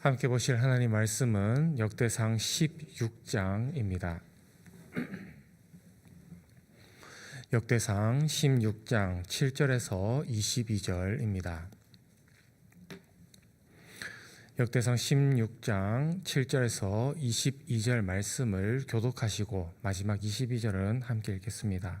함께 보실 하나님 말씀은 역대상 16장입니다. 역대상 16장 7절에서 22절입니다. 역대상 16장 7절에서 22절 말씀을 교독하시고 마지막 22절은 함께 읽겠습니다.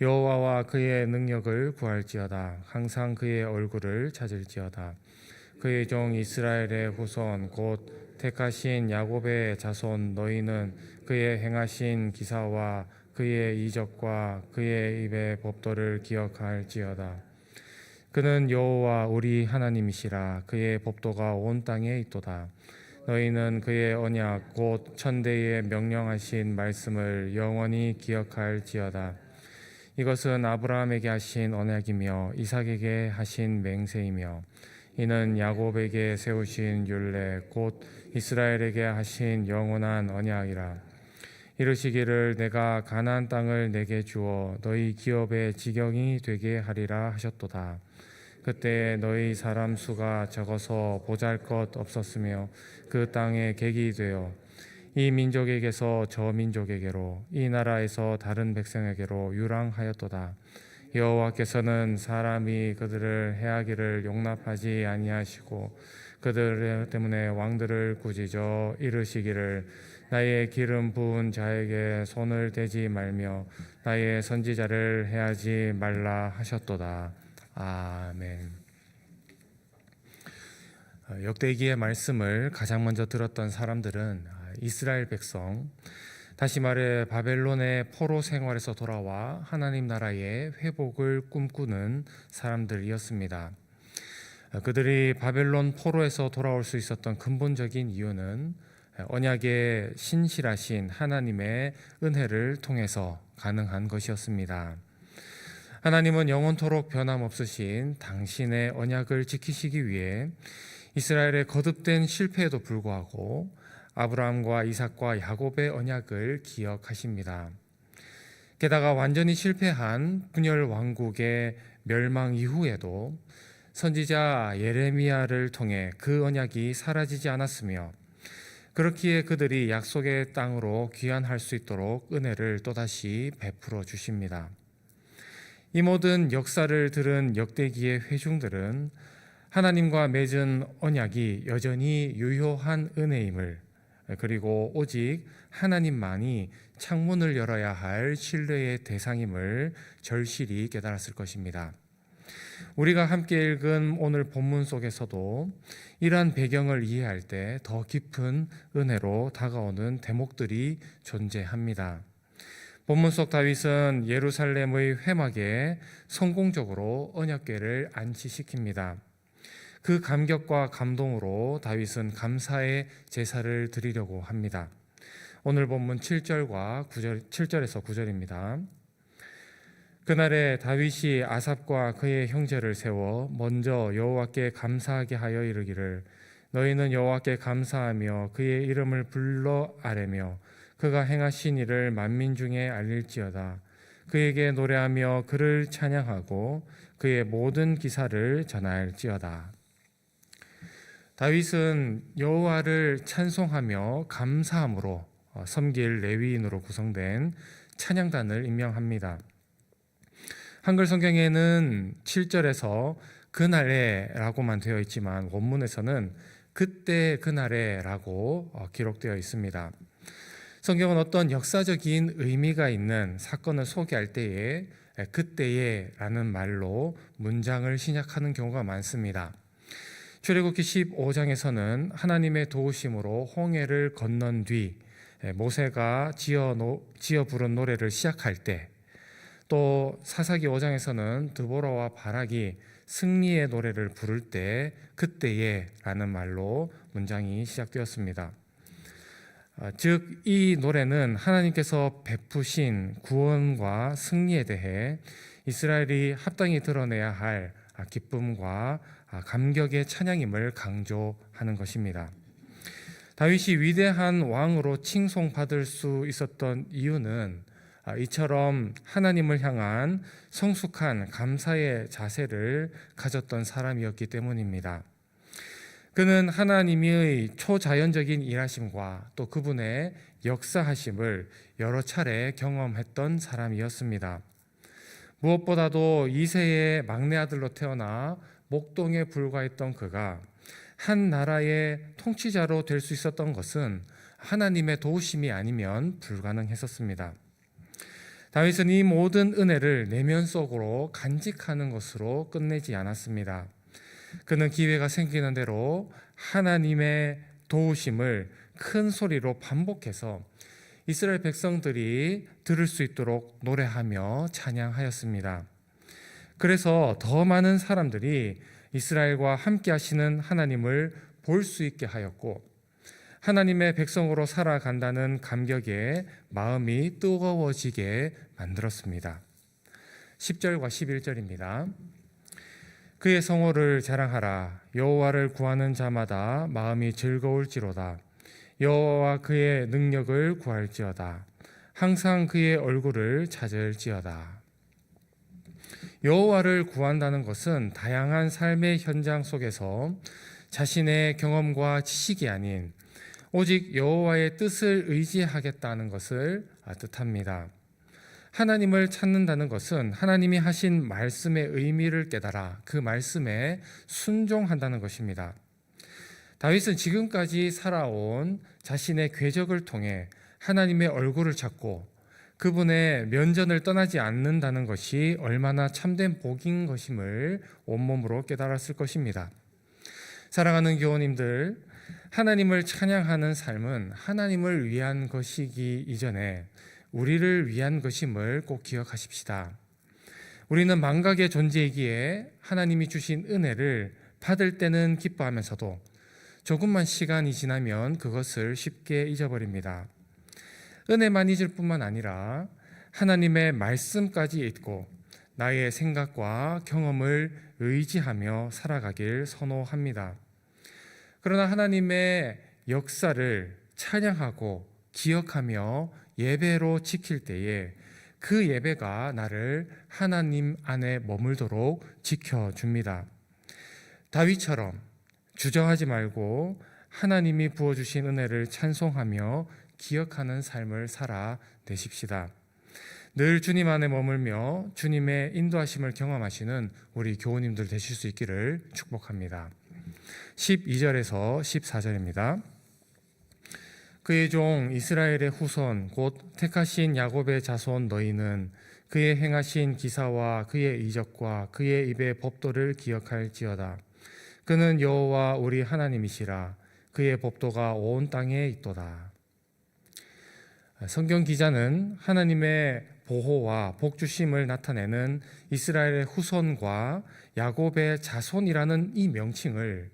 여호와와 그의 능력을 구할지어다. 항상 그의 얼굴을 찾을지어다. 그의 종 이스라엘의 후손 곧 택하신 야곱의 자손 너희는 그의 행하신 기사와 그의 이적과 그의 입의 법도를 기억할지어다. 그는 여호와 우리 하나님이시라. 그의 법도가 온 땅에 있도다. 너희는 그의 언약 곧 천대에 명령하신 말씀을 영원히 기억할지어다 이것은 아브라함에게 하신 언약이며 이삭에게 하신 맹세이며 이는 야곱에게 세우신 율례 곧 이스라엘에게 하신 영원한 언약이라. 이르시기를 내가 가나안 땅을 내게 주어 너희 기업의 지경이 되게 하리라 하셨도다. 그때 너희 사람 수가 적어서 보잘것 없었으며 그 땅에 객이 되어 이 민족에게서 저 민족에게로 이 나라에서 다른 백성에게로 유랑하였도다. 여호와께서는 사람이 그들을 해하기를 용납하지 아니하시고 그들 때문에 왕들을 꾸짖어 이르시기를 나의 기름 부은 자에게 손을 대지 말며 나의 선지자를 해하지 말라 하셨도다. 아멘. 어, 역대기의 말씀을 가장 먼저 들었던 사람들은 이스라엘 백성, 다시 말해 바벨론의 포로 생활에서 돌아와 하나님 나라의 회복을 꿈꾸는 사람들이었습니다. 그들이 바벨론 포로에서 돌아올 수 있었던 근본적인 이유는 언약의 신실하신 하나님의 은혜를 통해서 가능한 것이었습니다. 하나님은 영원토록 변함없으신 당신의 언약을 지키시기 위해 이스라엘의 거듭된 실패에도 불구하고 아브라함과 이삭과 야곱의 언약을 기억하십니다. 게다가 완전히 실패한 분열 왕국의 멸망 이후에도 선지자 예레미야를 통해 그 언약이 사라지지 않았으며 그렇기에 그들이 약속의 땅으로 귀환할 수 있도록 은혜를 또다시 베풀어 주십니다. 이 모든 역사를 들은 역대기의 회중들은 하나님과 맺은 언약이 여전히 유효한 은혜임을 그리고 오직 하나님만이 창문을 열어야 할 신뢰의 대상임을 절실히 깨달았을 것입니다. 우리가 함께 읽은 오늘 본문 속에서도 이러한 배경을 이해할 때 더 깊은 은혜로 다가오는 대목들이 존재합니다. 본문 속 다윗은 예루살렘의 회막에 성공적으로 언약궤를 안치시킵니다. 그 감격과 감동으로 다윗은 감사의 제사를 드리려고 합니다. 오늘 본문 7절과 9절 7절에서 9절입니다. 그날에 다윗이 아삽과 그의 형제를 세워 먼저 여호와께 감사하게 하여 이르기를 너희는 여호와께 감사하며 그의 이름을 불러 아뢰며 그가 행하신 일을 만민 중에 알릴지어다 그에게 노래하며 그를 찬양하고 그의 모든 기사를 전할지어다 다윗은 여호와를 찬송하며 감사함으로 어, 섬길 레위인으로 구성된 찬양단을 임명합니다. 한글 성경에는 7절에서 그날에라고만 되어 있지만 원문에서는 그때 그날에라고 어, 기록되어 있습니다. 성경은 어떤 역사적인 의미가 있는 사건을 소개할 때에 그때에라는 말로 문장을 시작하는 경우가 많습니다. 출애굽기 15장에서는 하나님의 도우심으로 홍해를 건넌 뒤 모세가 지어, 노, 지어 부른 노래를 시작할 때 또 사사기 5장에서는 드보라와 바락이 승리의 노래를 부를 때 그때에 라는 말로 문장이 시작되었습니다. 아, 즉, 이 노래는 하나님께서 베푸신 구원과 승리에 대해 이스라엘이 합당히 드러내야 할 아, 기쁨과 아, 감격의 찬양임을 강조하는 것입니다. 다윗이 위대한 왕으로 칭송받을 수 있었던 이유는 아, 이처럼 하나님을 향한 성숙한 감사의 자세를 가졌던 사람이었기 때문입니다. 그는 하나님의 초자연적인 일하심과 또 그분의 역사하심을 여러 차례 경험했던 사람이었습니다. 무엇보다도 이세의 막내 아들로 태어나 목동에 불과했던 그가 한 나라의 통치자로 될 수 있었던 것은 하나님의 도우심이 아니면 불가능했었습니다. 다윗은 이 모든 은혜를 내면 속으로 간직하는 것으로 끝내지 않았습니다. 그는 기회가 생기는 대로 하나님의 도우심을 큰 소리로 반복해서 이스라엘 백성들이 들을 수 있도록 노래하며 찬양하였습니다. 그래서 더 많은 사람들이 이스라엘과 함께 하시는 하나님을 볼 수 있게 하였고 하나님의 백성으로 살아간다는 감격에 마음이 뜨거워지게 만들었습니다. 10절과 11절입니다. 그의 성호를 자랑하라 여호와를 구하는 자마다 마음이 즐거울지로다 여호와와 그의 능력을 구할지어다 항상 그의 얼굴을 찾을지어다 여호와를 구한다는 것은 다양한 삶의 현장 속에서 자신의 경험과 지식이 아닌 오직 여호와의 뜻을 의지하겠다는 것을 뜻합니다. 하나님을 찾는다는 것은 하나님이 하신 말씀의 의미를 깨달아 그 말씀에 순종한다는 것입니다. 다윗은 지금까지 살아온 자신의 궤적을 통해 하나님의 얼굴을 찾고 그분의 면전을 떠나지 않는다는 것이 얼마나 참된 복인 것임을 온몸으로 깨달았을 것입니다. 사랑하는 교우님들, 하나님을 찬양하는 삶은 하나님을 위한 것이기 이전에 우리를 위한 것임을 꼭 기억하십시다. 우리는 망각의 존재이기에 하나님이 주신 은혜를 받을 때는 기뻐하면서도 조금만 시간이 지나면 그것을 쉽게 잊어버립니다. 은혜만 잊을 뿐만 아니라 하나님의 말씀까지 잊고 나의 생각과 경험을 의지하며 살아가길 선호합니다. 그러나 하나님의 역사를 찬양하고 기억하며 예배로 지킬 때에 그 예배가 나를 하나님 안에 머물도록 지켜줍니다. 다윗처럼 주저하지 말고 하나님이 부어주신 은혜를 찬송하며 기억하는 삶을 살아내십시다. 늘 주님 안에 머물며 주님의 인도하심을 경험하시는 우리 교우님들 되실 수 있기를 축복합니다. 12절에서 14절입니다. 그의 종 이스라엘의 후손 곧 택하신 야곱의 자손 너희는 그의 행하신 기사와 그의 이적과 그의 입의 법도를 기억할지어다. 그는 여호와 우리 하나님이시라. 그의 법도가 온 땅에 있도다. 성경 기자는 하나님의 보호와 복주심을 나타내는 이스라엘의 후손과 야곱의 자손이라는 이 명칭을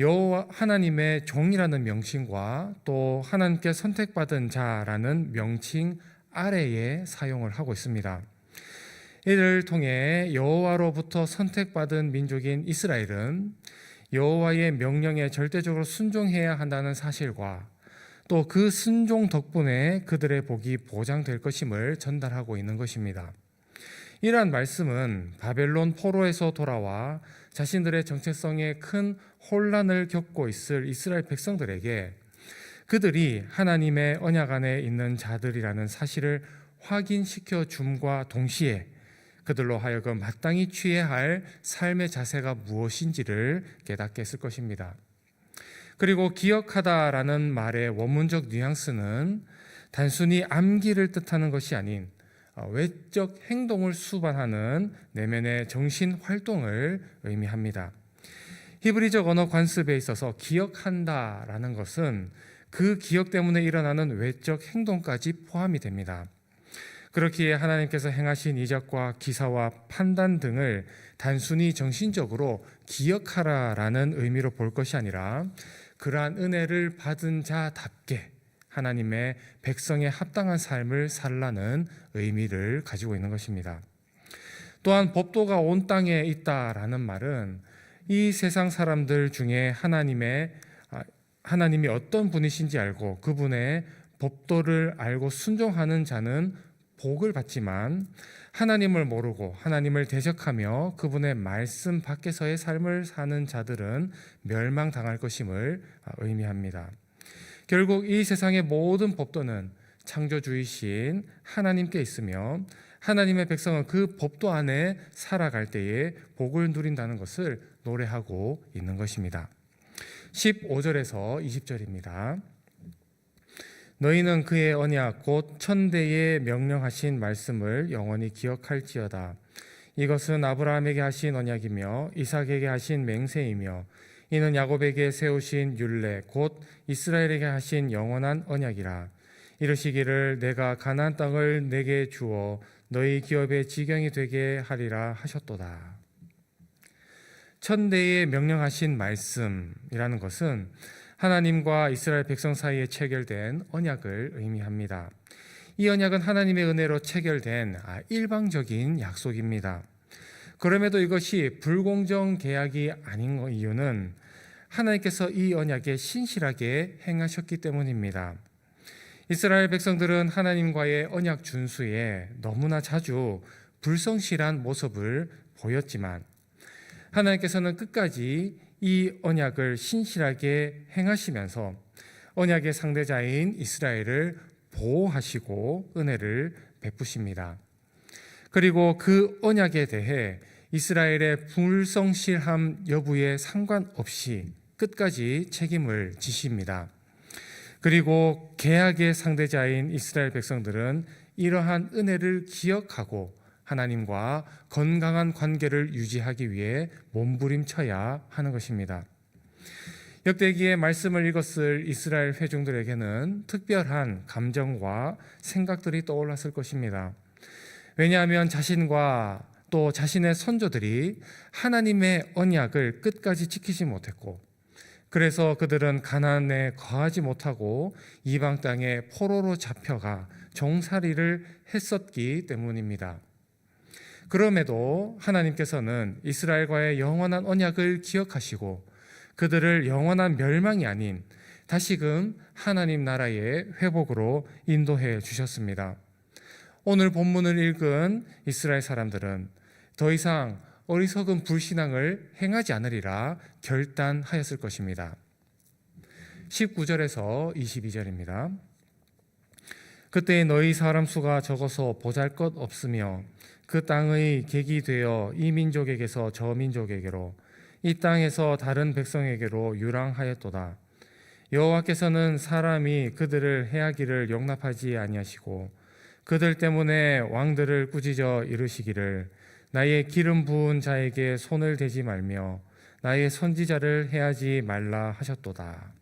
여호와 하나님의 종이라는 명칭과 또 하나님께 선택받은 자라는 명칭 아래에 사용을 하고 있습니다. 이를 통해 여호와로부터 선택받은 민족인 이스라엘은 여호와의 명령에 절대적으로 순종해야 한다는 사실과 또 그 순종 덕분에 그들의 복이 보장될 것임을 전달하고 있는 것입니다. 이러한 말씀은 바벨론 포로에서 돌아와 자신들의 정체성에 큰 혼란을 겪고 있을 이스라엘 백성들에게 그들이 하나님의 언약 안에 있는 자들이라는 사실을 확인시켜 줌과 동시에 그들로 하여금 마땅히 취해야 할 삶의 자세가 무엇인지를 깨닫게 했을 것입니다. 그리고 기억하다라는 말의 원문적 뉘앙스는 단순히 암기를 뜻하는 것이 아닌 어, 외적 행동을 수반하는 내면의 정신 활동을 의미합니다. 히브리적 언어 관습에 있어서 기억한다라는 것은 그 기억 때문에 일어나는 외적 행동까지 포함이 됩니다. 그렇기에 하나님께서 행하신 이적과 기사와 판단 등을 단순히 정신적으로 기억하라라는 의미로 볼 것이 아니라 그러한 은혜를 받은 자답게 하나님의 백성에 합당한 삶을 살라는 의미를 가지고 있는 것입니다. 또한 법도가 온 땅에 있다라는 말은 이 세상 사람들 중에 하나님의 아, 하나님이 어떤 분이신지 알고 그분의 법도를 알고 순종하는 자는 복을 받지만 하나님을 모르고 하나님을 대적하며 그분의 말씀 밖에서의 삶을 사는 자들은 멸망당할 것임을 아, 의미합니다. 결국 이 세상의 모든 법도는 창조주이신 하나님께 있으며 하나님의 백성은 그 법도 안에 살아갈 때에 복을 누린다는 것을 노래하고 있는 것입니다. 15절에서 20절입니다. 너희는 그의 언약 곧 천대에 명령하신 말씀을 영원히 기억할지어다. 이것은 아브라함에게 하신 언약이며 이삭에게 하신 맹세이며 이는 야곱에게 세우신 율례 곧 이스라엘에게 하신 영원한 언약이라. 이르시기를 내가 가나안 땅을 내게 주어 너희 기업의 지경이 되게 하리라 하셨도다. 천대에 명령하신 말씀이라는 것은 하나님과 이스라엘 백성 사이에 체결된 언약을 의미합니다. 이 언약은 하나님의 은혜로 체결된 아, 일방적인 약속입니다. 그럼에도 이것이 불공정 계약이 아닌 이유는 하나님께서 이 언약에 신실하게 행하셨기 때문입니다. 이스라엘 백성들은 하나님과의 언약 준수에 너무나 자주 불성실한 모습을 보였지만 하나님께서는 끝까지 이 언약을 신실하게 행하시면서 언약의 상대자인 이스라엘을 보호하시고 은혜를 베푸십니다. 그리고 그 언약에 대해 이스라엘의 불성실함 여부에 상관없이 끝까지 책임을 지십니다. 그리고 계약의 상대자인 이스라엘 백성들은 이러한 은혜를 기억하고 하나님과 건강한 관계를 유지하기 위해 몸부림쳐야 하는 것입니다. 역대기의 말씀을 읽었을 이스라엘 회중들에게는 특별한 감정과 생각들이 떠올랐을 것입니다. 왜냐하면 자신과 또 자신의 선조들이 하나님의 언약을 끝까지 지키지 못했고 그래서 그들은 가난에 거하지 못하고 이방 땅에 포로로 잡혀가 종살이를 했었기 때문입니다. 그럼에도 하나님께서는 이스라엘과의 영원한 언약을 기억하시고 그들을 영원한 멸망이 아닌 다시금 하나님 나라의 회복으로 인도해 주셨습니다. 오늘 본문을 읽은 이스라엘 사람들은 더 이상 어리석은 불신앙을 행하지 않으리라 결단하였을 것입니다. 19절에서 22절입니다. 그때 너희 사람 수가 적어서 보잘 것 없으며 그 땅의 객이 되어 이 민족에게서 저 민족에게로 이 땅에서 다른 백성에게로 유랑하였도다. 여호와께서는 사람이 그들을 해하기를 용납하지 아니하시고 그들 때문에 왕들을 꾸짖어 이르시기를 나의 기름 부은 자에게 손을 대지 말며 나의 선지자를 해하지 말라 하셨도다.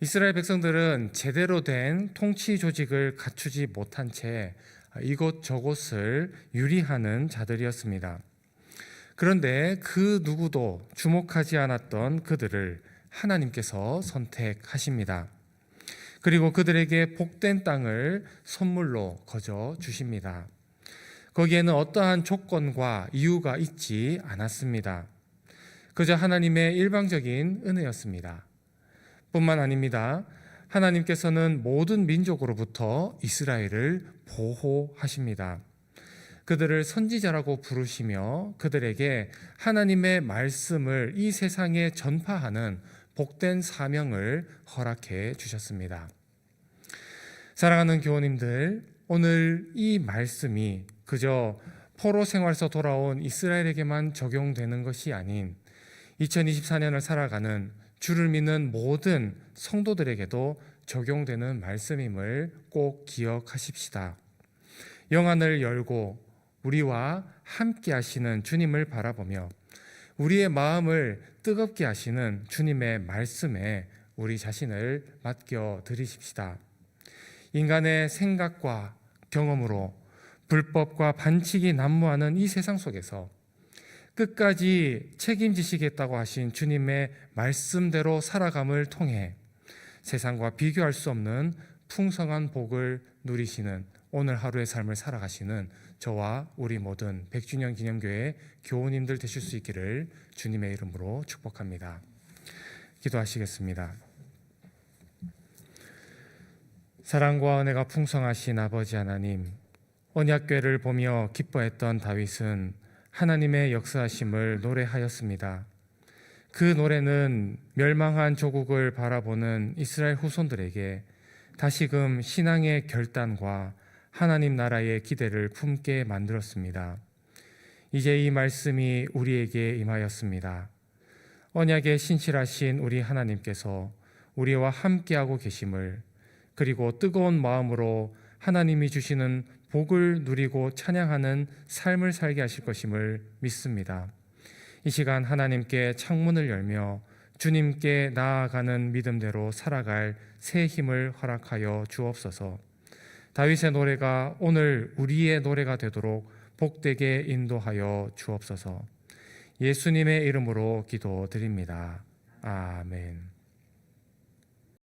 이스라엘 백성들은 제대로 된 통치 조직을 갖추지 못한 채 이곳 저곳을 유리하는 자들이었습니다. 그런데 그 누구도 주목하지 않았던 그들을 하나님께서 선택하십니다. 그리고 그들에게 복된 땅을 선물로 거저 주십니다. 거기에는 어떠한 조건과 이유가 있지 않았습니다. 그저 하나님의 일방적인 은혜였습니다. 뿐만 아닙니다. 하나님께서는 모든 민족으로부터 이스라엘을 보호하십니다. 그들을 선지자라고 부르시며 그들에게 하나님의 말씀을 이 세상에 전파하는 복된 사명을 허락해 주셨습니다. 사랑하는 교우님들, 오늘 이 말씀이 그저 포로 생활에서 돌아온 이스라엘에게만 적용되는 것이 아닌 2024년을 살아가는 주를 믿는 모든 성도들에게도 적용되는 말씀임을 꼭 기억하십시다. 영안을 열고 우리와 함께 하시는 주님을 바라보며 우리의 마음을 뜨겁게 하시는 주님의 말씀에 우리 자신을 맡겨 드리십시다. 인간의 생각과 경험으로 불법과 반칙이 난무하는 이 세상 속에서 끝까지 책임지시겠다고 하신 주님의 말씀대로 살아감을 통해 세상과 비교할 수 없는 풍성한 복을 누리시는 오늘 하루의 삶을 살아가시는 저와 우리 모든 백주년 기념교회 교우님들 되실 수 있기를 주님의 이름으로 축복합니다. 기도하시겠습니다. 사랑과 은혜가 풍성하신 아버지 하나님, 언약궤를 보며 기뻐했던 다윗은 하나님의 역사하심을 노래하였습니다. 그 노래는 멸망한 조국을 바라보는 이스라엘 후손들에게 다시금 신앙의 결단과 하나님 나라의 기대를 품게 만들었습니다. 이제 이 말씀이 우리에게 임하였습니다. 언약의 신실하신 우리 하나님께서 우리와 함께하고 계심을 그리고 뜨거운 마음으로 하나님이 주시는 복을 누리고 찬양하는 삶을 살게 하실 것임을 믿습니다. 이 시간 하나님께 창문을 열며 주님께 나아가는 믿음대로 살아갈 새 힘을 허락하여 주옵소서. 다윗의 노래가 오늘 우리의 노래가 되도록 복되게 인도하여 주옵소서. 예수님의 이름으로 기도드립니다. 아멘.